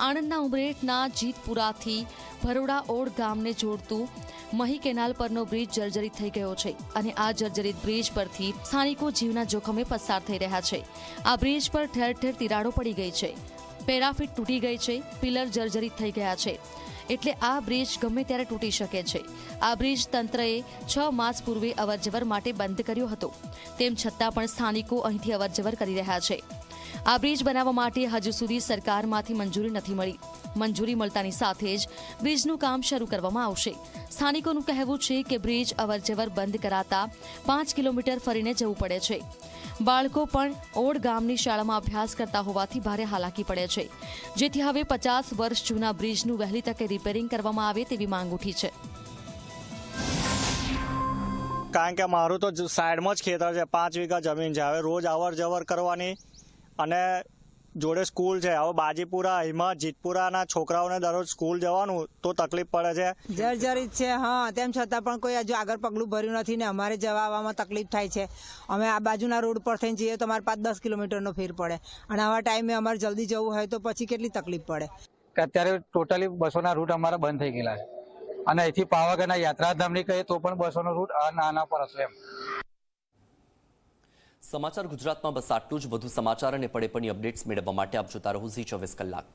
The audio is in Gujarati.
આણંદના ઉમરેઠના જીતપુરાથી ભરોડા ઓડ ગામને જોડતું મહી કેનાલ પરનો બ્રિજ જર્જરિત થઈ ગયો છે અને આ જર્જરિત બ્રિજ પરથી સ્થાનિકો જીવના જોખમે પસાર થઈ રહ્યા છે. આ બ્રિજ પર ઠેર ઠેર તિરાડો પડી ગઈ છે. પેરાફીટ તૂટી ગઈ છે, પિલર જર્જરિત થઈ ગયા છે. એટલે આ બ્રિજ ગમે ત્યારે તૂટી શકે છે. આ બ્રિજ તંત્રએ છ માસ પૂર્વે અવરજવર માટે બંધ કર્યો હતો. તેમ છતાં પણ સ્થાનિકો અહીંથી અવરજવર કરી રહ્યા છે. આ બ્રિજ બનાવવા માટે હજુ સુધી સરકારમાંથી મંજૂરી નથી મળી. મંજૂરી મળતાની સાથે જ બ્રિજનું કામ શરૂ કરવામાં આવશે. સ્થાનિકોનું કહેવું છે કે બ્રિજ અવરજવર બંધ કરાતા પાંચ કિલોમીટર ફરીને જવું પડે છે. બાળકો પણ ઓડ ગામની શાળામાં અભ્યાસ કરતા હોવાથી ભારે હાલાકી પડે છે. જેથી હવે પચાસ વર્ષ જૂના બ્રિજનું વહેલી તકે રિપેરિંગ કરવામાં આવે તેવી માંગ ઉઠી છે. કારણ કે મારું તો સાઈડમાં જ ખેતર છે. પાંચ વીઘા જમીન છે. હવે રોજ અવર જવર કરવાની અને જોડે સ્કૂલ છે. હવે બાજીપુરા હિમા જીતપુરાના છોકરાઓને દરરોજ સ્કૂલ જવાનું તો તકલીફ પડે છે. જર્જરિત છે હા. તેમ છતાં પણ કોઈ હજુ આગળ પગલું ભર્યું નથી ને અમારે જવા આવવામાં તકલીફ થાય છે. અમે આ બાજુના રોડ પર થઈને જઈએ તો અમારે પાંચ દસ કિલોમીટરનો ફેર પડે. અને આવા ટાઈમે અમારે જલ્દી જવું હોય તો પછી કેટલી તકલીફ પડે. કે અત્યારે ટોટલી બસોના રૂટ અમારા બંધ થઈ ગયેલા છે. અને અહીંથી પાવાગઢના યાત્રાધામની કહીએ તો પણ બસોનો રૂટ આ નાના પર હશે એમ. સમાચાર ગુજરાતમાં બસ આટલું જ. વધુ સમાચાર અને પડે પણની અપડેટ્સ મેળવવા માટે આપ જોતા રહો ઝી ચોવીસ કલાક.